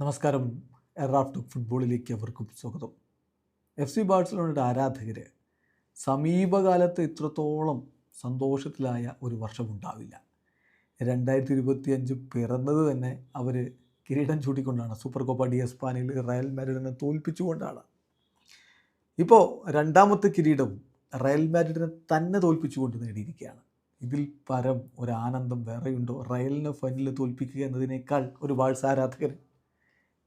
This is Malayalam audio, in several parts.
നമസ്കാരം. എറാഫ്റ്റ് ഫുട്ബോളിലേക്ക് അവർക്കും സ്വാഗതം. എഫ് സി ബാഴ്സലോണയുടെ ആരാധകര് സമീപകാലത്ത് ഇത്രത്തോളം സന്തോഷത്തിലായ ഒരു വർഷമുണ്ടാവില്ല. രണ്ടായിരത്തി ഇരുപത്തി അഞ്ച് പിറന്നത് തന്നെ അവർ കിരീടം ചൂട്ടിക്കൊണ്ടാണ് സൂപ്പർ കോപ്പ ഡി എസ്പാനിൽ റയൽ മാഡ്രിഡിനെ തോൽപ്പിച്ചുകൊണ്ടാണ്. ഇപ്പോൾ രണ്ടാമത്തെ കിരീടം റയൽ മാഡ്രിഡിനെ തന്നെ തോൽപ്പിച്ചുകൊണ്ട് നേടിയിരിക്കുകയാണ്. ഇതിൽ പരം ഒരു ആനന്ദം വേറെയുണ്ടോ? റയലിനെ ഫൈനലിൽ തോൽപ്പിക്കുക എന്നതിനേക്കാൾ ഒരു ബാഴ്സ ആരാധകർ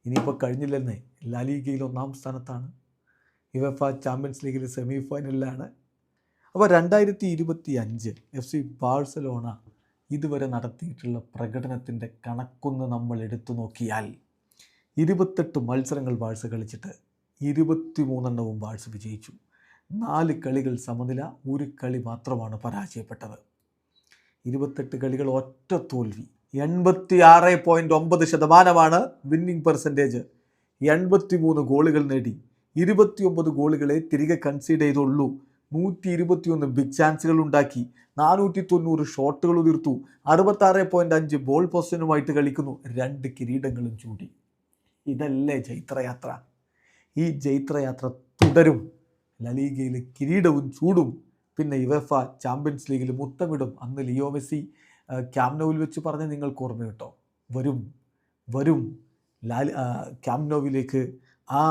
ഇനിയിപ്പോൾ കഴിഞ്ഞില്ലെന്നേ. ലാലീഗയിൽ ഒന്നാം സ്ഥാനത്താണ്. യുവഫ ചാമ്പ്യൻസ് ലീഗിൽ സെമി ഫൈനലിലാണ് അപ്പോൾ രണ്ടായിരത്തി ഇരുപത്തി അഞ്ച് എഫ് സി ബാഴ്സലോണ ഇതുവരെ നടത്തിയിട്ടുള്ള പ്രകടനത്തിന്റെ കണക്കൊന്ന് നമ്മൾ എടുത്തു നോക്കിയാൽ ഇരുപത്തെട്ട് മത്സരങ്ങൾ ബാഴ്സ കളിച്ചിട്ട് ഇരുപത്തി മൂന്നെണ്ണവും ബാഴ്സ വിജയിച്ചു. നാല് കളികൾ സമനില ഒരു കളി മാത്രമാണ് പരാജയപ്പെട്ടത്. ഇരുപത്തെട്ട് കളികൾ ഒറ്റ തോൽവി. എൺപത്തി ആറ് പോയിന്റ് ഒമ്പത് ശതമാനമാണ് വിന്നിംഗ് പെർസെന്റേജ് എൺപത്തി മൂന്ന് ഗോളുകൾ നേടി. ഇരുപത്തിയൊമ്പത് ഗോളുകളെ തിരികെ കൺസീഡ് ചെയ്തുള്ളൂ. നൂറ്റി ഇരുപത്തിയൊന്ന് ബിഗ് ചാൻസുകൾ ഉണ്ടാക്കി. നാനൂറ്റി തൊണ്ണൂറ് ഷോട്ടുകൾ ഉതിർത്തു. അറുപത്താറ് പോയിന്റ് അഞ്ച് ബോൾ പൊസിഷനുമായിട്ട് കളിക്കുന്നു. രണ്ട് കിരീടങ്ങളും ചൂടി. ഇതല്ലേ ജൈത്രയാത്ര? ഈ ജൈത്രയാത്ര തുടരും. ലലീഗയിൽ കിരീടവും ചൂടും. പിന്നെ യുവഫ ചാമ്പ്യൻസ് ലീഗിൽ മുത്തമിടും. അന്ന് ലിയോ മെസ്സി ക്യാംനോവിൽ വെച്ച് പറഞ്ഞ് നിങ്ങൾക്ക് ഓർമ്മ കിട്ടോ? വരും വരും. ലാൽ ക്യാംനോവിലേക്ക് ആ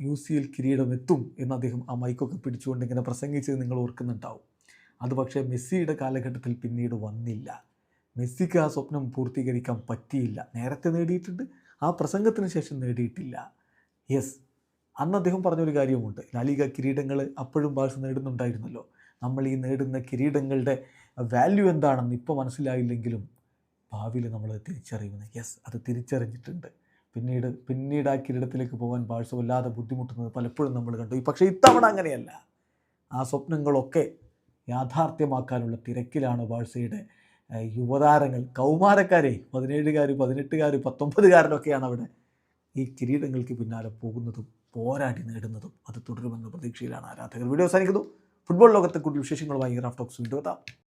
യു സി എൽ കിരീടം എത്തും എന്ന് അദ്ദേഹം ആ മൈക്കൊക്കെ പിടിച്ചുകൊണ്ട് ഇങ്ങനെ പ്രസംഗിച്ചത് നിങ്ങൾ ഓർക്കുന്നുണ്ടാവും. അത് പക്ഷേ മെസ്സിയുടെ കാലഘട്ടത്തിൽ പിന്നീട് വന്നില്ല. മെസ്സിക്ക് ആ സ്വപ്നം പൂർത്തീകരിക്കാൻ പറ്റിയില്ല. നേരത്തെ നേടിയിട്ടുണ്ട് ആ പ്രസംഗത്തിന് ശേഷം നേടിയിട്ടില്ല. യെസ് അന്ന് അദ്ദേഹം പറഞ്ഞൊരു കാര്യമുണ്ട്. ലാലിക കിരീടങ്ങൾ അപ്പോഴും ബാഴ്സ നേടുന്നുണ്ടായിരുന്നല്ലോ. നമ്മൾ ഈ നേടുന്ന കിരീടങ്ങളുടെ വാല്യൂ എന്താണെന്ന് ഇപ്പോൾ മനസ്സിലായില്ലെങ്കിലും ഭാവിയിൽ നമ്മൾ തിരിച്ചറിയുന്നത് യെസ് അത് തിരിച്ചറിഞ്ഞിട്ടുണ്ട്. പിന്നീട് പിന്നീട് ആ കിരീടത്തിലേക്ക് പോകാൻ ബാഴ്സ വല്ലാതെ ബുദ്ധിമുട്ടുന്നത് പലപ്പോഴും നമ്മൾ കണ്ടു. പക്ഷേ ഇത്തവണ അങ്ങനെയല്ല. ആ സ്വപ്നങ്ങളൊക്കെ യാഥാർത്ഥ്യമാക്കാനുള്ള തിരക്കിലാണ് ബാഴ്സയുടെ യുവതാരങ്ങൾ. കൗമാരക്കാരെ പതിനേഴുകാർ പതിനെട്ടുകാർ പത്തൊമ്പതുകാരനൊക്കെയാണ് അവിടെ ഈ കിരീടങ്ങൾക്ക് പിന്നാലെ പോകുന്നതും പോരാടി നേടുന്നതും അത് തുടരുമെന്ന പ്രതീക്ഷയിലാണ് ആരാധകർ. വീഡിയോ അവസാനിക്കുന്നു. ഫുട്ബോൾ ലോകത്തെ കൂടുതൽ വിശേഷങ്ങളുമായി റാഫ് ടോക്സ് വീണ്ടും